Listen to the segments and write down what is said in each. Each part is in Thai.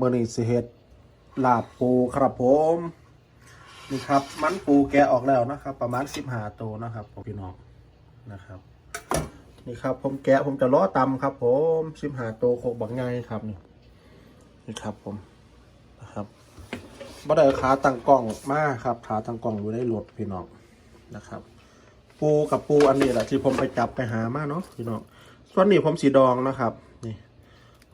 มื่อนี้สิเฮ็ดลาบปูครับผมนี่ครับ มันปูแกะออกแล้วนะครับ ประมาณสิบห้าตัวนะครับพี่น้องนะครับ นี่ครับ ผมแกะผมจะล้อตำครับ ผมสิบห้าตัวโคกบักไงครับนี่นี่ครับผมนะครับบ่ได้ขาตั้งกล้องมากครับขาตั้งกล้องอยู่ในรถพี่น้องนะครับ ปูกับปูอันนี้แหละที่ผมไปจับไปหามาเนาะพี่น้องส่วนนี้ผมสีดองนะครับ นี่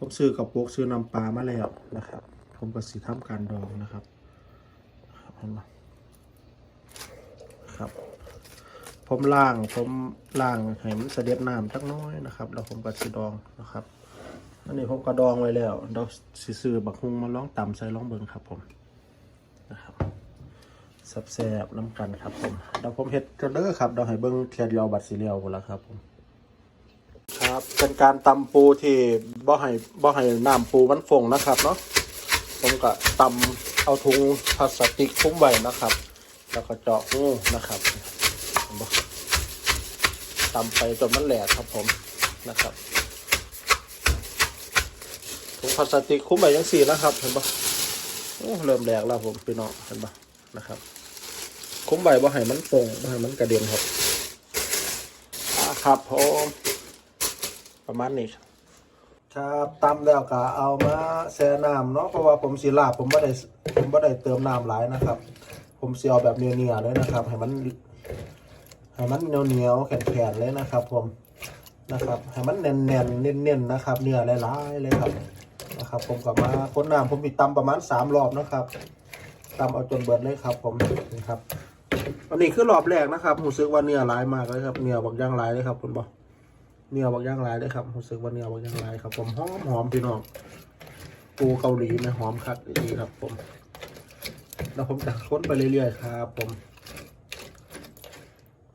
ผมซื้อกับพวกซื้อน้ำปลามาแล้วนะครับ ผมก็สีทำการดองนะครับครับเห็นไหมครับ ผมล่างผมล่างให้มันเสด็จน้ำจักน้อยนะครับ แล้วผมก็สีดองนะครับอันนี้ผมก็ดองไว้แล้วเดี๋ยวสิซื้อบักฮุงมาล้องต่ำใส่ล้องเบิงครับผมนะครับแซ่บๆน้ำกันครับผมเดี๋ยวผมเฮ็ดกันเด้อครับเดี๋ยวให้เบิ้งเทียนเรียวบัดสีเรียวหมดแล้วครับผม ครับเป็นการตำปูที่บ่ให้บ่ให้น้ำปูมันฟงนะครับเนาะผมก็ตำเอาถุงพลาสติกคุ้มไว้นะครับ แล้วก็เจาะหูนะครับตำไปจนมันแหลกครับผมนะครับถุงพลาสติกคุ้มไว้ยังสี่นะครับเห็นบ่โอ้เริ่มแหลกแล้วผมพี่น้องเห็นบ่นะครับ คุ้มไว้บ่ให้มันฟงบ่ให้มันกระเด็นครับอ่าครับผม ประมาณนี้ครับครับตำแล้วก็เอามาแช่น้ำเนาะเพราะว่าผมสีลาบผมไม่ได้ผมไม่ได้เติมน้ำหลายนะครับ ผมเสีเอาแบบเนียๆเลยนะครับให้มันให้มันเหนียวๆแข็งๆเลยนะครับ ผมนะครับให้มันแน่นๆเน้นๆนะครับ เนื้อหลายๆเลยครับนะครับ ผมกลับมาค้นน้ำผมมีตำประมาณสามรอบนะครับตำเอาจนเบิดเลยครับ ผมนี่ครับอันนี้คือรอบแรกนะครับผมรู้สึกว่าเนื้อหลายมากเลยครับเนื้อบักย่างหลายเลยครับคุณบอ เนื้อบักย่างลายเลยครับรู้สึกว่าเนื้อบักย่างลายครับ ผมหอมหอมพี่น้องปูเกาหลีไหมหอมคักดีครับ ผม แล้วผมจะค้นไปเรื่อยๆครับ ผม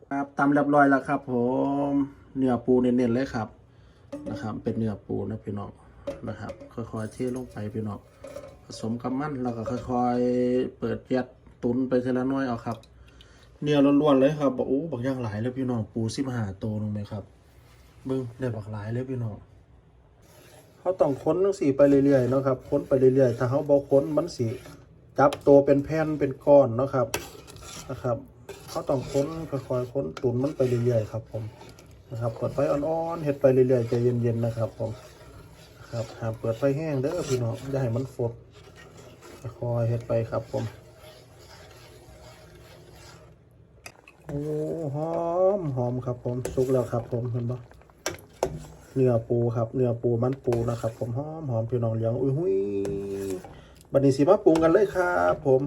ครับตำเรียบร้อยแล้วครับ ผมเนื้อปูเน้นๆเลยครับนะครับ เป็นเนื้อปูนะพี่น้องนะครับ ค่อยๆเทลงไปพี่น้องผสมกับมันแล้วก็ค่อยๆเปิดแยดตุนไปทีละน้อยเอาครับ เนื้อล้วนๆเลยครับบอกโอ้บักย่างหลายเลยพี่น้องปูสิบห้าตัวลงไหมครับ เบิ้งได้บักหลายเลยพี่น้องเขาต้องค้นทั้งสี่ไปเรื่อยๆเนาะครับค้นไปเรื่อยๆ ถ้าเขาบอกค้นมันสีจับตัวเป็นแผ่นเป็นก้อนเนาะครับนะครับเขาต้องค้นค่อยๆค้นตุนมันไปเรื่อยๆครับ ผมนะครับเปิดไฟอ่อนๆเฮ็ดไปเรื่อยๆใจเย็นๆนะครับผมนะครับหาเปิดไฟแห้งเด้อพี่น้องอย่าให้มันฟดค่อยๆเฮ็ดไปครับผมโอ้หอมหอมครับผมสุกแล้วครับผมเห็นปะ เนื้อปูครับเนื้อปูมันปูนะครับ ผมหอมหอมพี่น้องเลี้ยงอุ้ยหุยบัดนี้สิมาปรุงกันเลยครับผม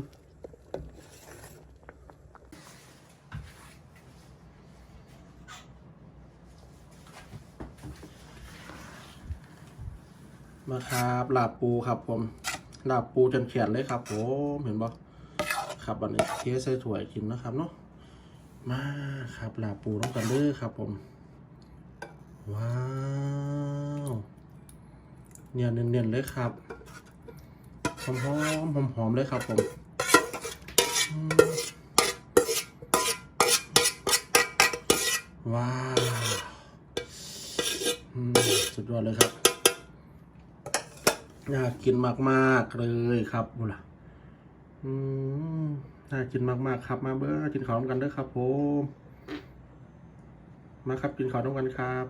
มาครับลาบปูครับผมลาบปูจนเขียนเลยครับผมเห็นปะครับบัดนี้เทใส่ถ้วยกินนะครับเนาะมาครับลาปูน้องกันเด้อครับผม ว้าว เนี่ยเนียนๆเลยครับหอมหอมหอมๆเลยครับผมว้าวสุดยอดเลยครับน่ากินมากๆเลยครับบุล่ะน่ากินมากๆครับ มาเบอร์กินข้าวร่วมกันเด้อครับผม มาครับกินข้าวร่วมกันครับ